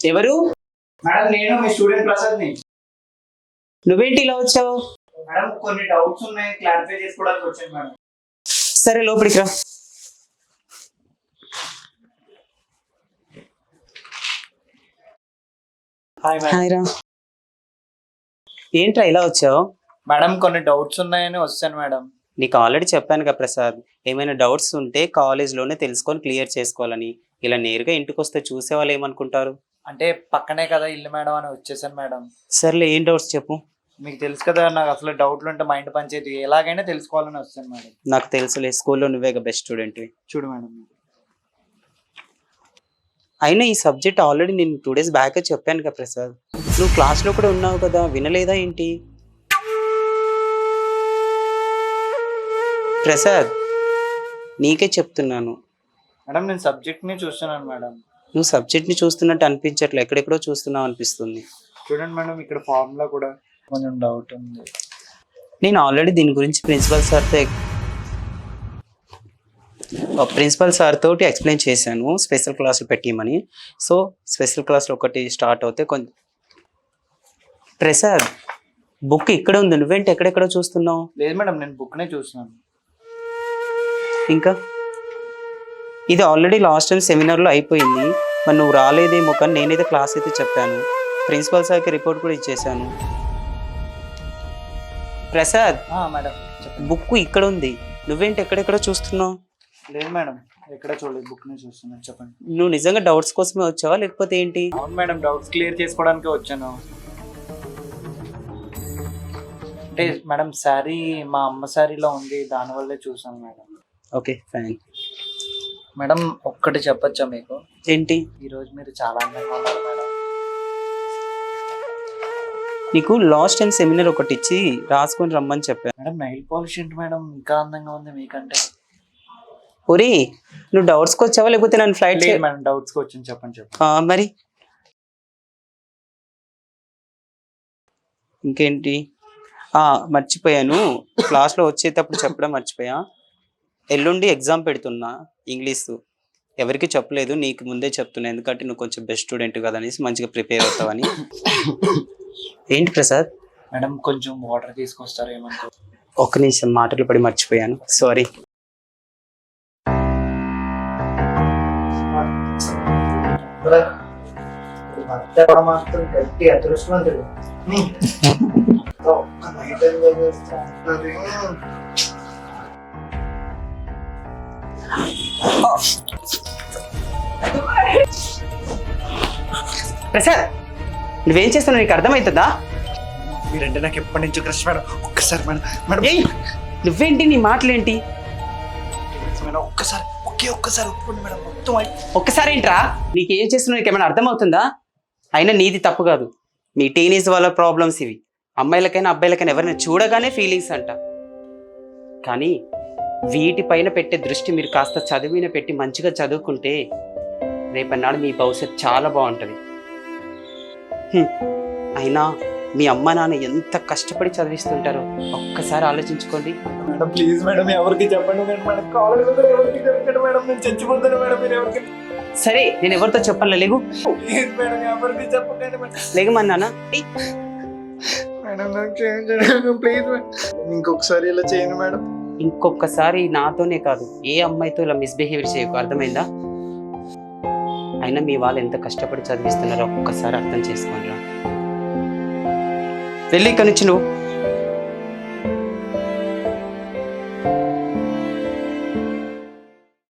ఎవరు? మేడం నేను మీ స్టూడెంట్ ప్రసాద్ని. నువ్వేంటి ఇలా వచ్చావు? మేడం కొన్ని డౌట్స్ ఉన్నాయి క్లారిఫై చేసుకోవడానికి వచ్చాను మేడం సరే లోపలికి రా. హాయ్ మేడం హాయ్ రా. ఏంట్రా ఇలా వచ్చావు? మేడం కొన్ని డౌట్స్ ఉన్నాయని వచ్చాను మేడం నీకు ఆల్రెడీ చెప్పాను కదా ప్రసాద్. ఏమైనా డౌట్స్ ఉంటే కాలేజ్లోనే తెలుసుకొని క్లియర్ చేసుకోవాలని. ఇలా నేరుగా ఇంటికి వస్తే చూసే వాళ్ళు ఏమనుకుంటారు? అంటే పక్కనే కదా ఇల్లు మేడం అని వచ్చేసాను మేడం. సర్లే ఏం డౌట్స్ చెప్పు. మీకు తెలుసు కదా నాకు అసలు డౌట్లు ఉంటే మైండ్ పనిచేది ఎలాగైనా తెలుసుకోవాలని వచ్చాను మేడం. నాకు తెలుసులే స్కూల్లో నువ్వే బెస్ట్ స్టూడెంట్వి చూడు మేడం. అయినా ఈ సబ్జెక్ట్ ఆల్రెడీ నేను టూ డేస్ బ్యాక్ చెప్పాను కదా ప్రసాద్. నువ్వు క్లాస్లో కూడా ఉన్నావు కదా వినలేదా ఏంటి? ప్రసాద్ నీకే చెప్తున్నాను. మేడం నేను సబ్జెక్ట్ని చూస్తున్నాను మేడం. నువ్వు సబ్జెక్ట్ని చూస్తున్నట్టు అనిపించట్లే. ఎక్కడెక్కడో చూస్తున్నావు అనిపిస్తుంది. చూడండి మేడం ఇక్కడ ఫార్ములా కూడా కొంచెం డౌట్ ఉంది. నేను ఆల్రెడీ దీని గురించి ప్రిన్సిపల్ సార్తో ప్రిన్సిపల్ సార్ తోటి ఎక్స్ప్లెయిన్ చేశాను. స్పెషల్ క్లాసులు పెట్టిమని సో స్పెషల్ క్లాసులు ఒకటి స్టార్ట్ అవుతే కొంచెం ప్రసాద్ బుక్ ఇక్కడ ఉంది. నువ్వేంటి ఎక్కడెక్కడో చూస్తున్నావు? లేదు మేడం నేను బుక్ నే చూస్తున్నాను. ఇంకా? ఇది ఆల్రెడీ లాస్ట్ టైం సెమినార్లో అయిపోయింది. మరి నువ్వు రాలేదేమో కానీ నేనైతే క్లాస్ అయితే చెప్పాను. ప్రిన్సిపల్ సార్కి రిపోర్ట్ కూడా ఇచ్చేసాను ప్రసాద్ మేడం బుక్ ఇక్కడ ఉంది. నువ్వేంటి ఎక్కడెక్కడో చూస్తున్నావు? లేదు మేడం ఎక్కడ చూడలేదు బుక్ని చూస్తున్నాను. చెప్పండి. నువ్వు నిజంగా డౌట్స్ కోసమే వచ్చావా? లేకపోతే ఏంటి? అవును మేడం డౌట్స్ క్లియర్ చేసుకోవడానికి వచ్చాను. అంటే మేడం శారీ మా అమ్మ శారీలో ఉంది. దానివల్లే చూసాను మేడం ఓకే ఫైన్ మేడం ఒక్కటి చెప్పొచ్చా మీకు? ఏంటి? ఈ రోజు మీరు చాలా అందంగా ఉన్నారు మేడం. నీకు లాస్ట్ టైం సెమినార్ ఒకటి ఇచ్చి రాసుకొని రమ్మని చెప్పాను మేడం నైల్ పాలిష్ ఏంటి మేడం? ఇంకా అందంగా ఉంది మీకంటే. ఒరే నువ్వు డౌట్స్కి వచ్చావా లేకపోతే నన్ను ఫ్లైట్ లేదు మేడం డౌట్స్ వచ్చింది చెప్పండి చెప్పండి. మరి? ఇంకేంటి? ఆ, మర్చిపోయాను. క్లాస్లో వచ్చేటప్పుడు చెప్పడం మర్చిపోయా. ఎల్లుండి ఎగ్జామ్ పెడుతున్నా. ఇంగ్లీష్. ఎవరికి చెప్పలేదు నీకు ముందే చెప్తున్నా ఎందుకంటే నువ్వు కొంచెం బెస్ట్ స్టూడెంట్ కదా అనేసి మంచిగా ప్రిపేర్ అవుతావని. ఏంటి ప్రసాద్? మేడం కొంచెం వాటర్ తీసుకొస్తారు ఏమనుకో? ఒక్క నిమిషం మాటలు పడి మర్చిపోయాను. సారీ గట్టి అదృష్టవంతుడు. ప్రసాద్ నువ్వేం చేస్తున్నావు? నీకు అర్థమవుతుందా మీరంటే నాకు ఎప్పటి నుంచో క్రష్ మేడం. ఒక్కసారి మేడం మేడం. ఏయ్ నువ్వేంటి? నీ మాటలేంటి? మేడం ఒక్కసారి ఒకే ఒక్కసారి ఒప్పుకోండి మేడం. మొత్తం అయి- ఒక్కసారి ఏంట్రా? నీకు ఏం చేస్తున్నావు? నీకు ఏమైనా అర్థమవుతుందా? అయినా నీది తప్పు కాదు. మీ టీనేజ్ వాళ్ళ ప్రాబ్లమ్స్ ఇవి. అమ్మాయిలకైనా అబ్బాయిలకైనా ఎవరైనా చూడగానే ఫీలింగ్స్ అంట. కానీ వీటిపైన పెట్టే దృష్టి మీరు కాస్త చదివిన పెట్టి మంచిగా చదువుకుంటే రేపన్నాడు మీ భవిష్యత్ చాలా బాగుంటుంది. అయినా మీ అమ్మ నాన్న ఎంత కష్టపడి చదివిస్తుంటారో ఒక్కసారి ఆలోచించుకోండి. మేడం ప్లీజ్ మేడం ఎవరికి చెప్పండి. మేడం. చచ్చిపోతాను మేడం మీరు ఎవరికి సరే నేను ఎవరితో చెప్పాలి? లేగు. ప్లీజ్ మేడం ఎవరికి చెప్పకండి మేడం. లేగమన్నానా ఏయ్, మేడం నాకు చేయండి ప్లీజ్ మేడం. ఇంకొకసారి ఇలా చేయను మేడం. ఇంకొకసారి నాతోనే కాదు ఏ అమ్మాయితో ఇలా మిస్బిహేవియర్ చేయకు? అర్థమైందా? అయినా మీ వాళ్ళు ఎంత కష్టపడి చదివిస్తున్నారో ఒక్కసారి అర్థం చేసుకోండి రా. వెళ్ళి ఇక్కడి నుంచి నువ్వు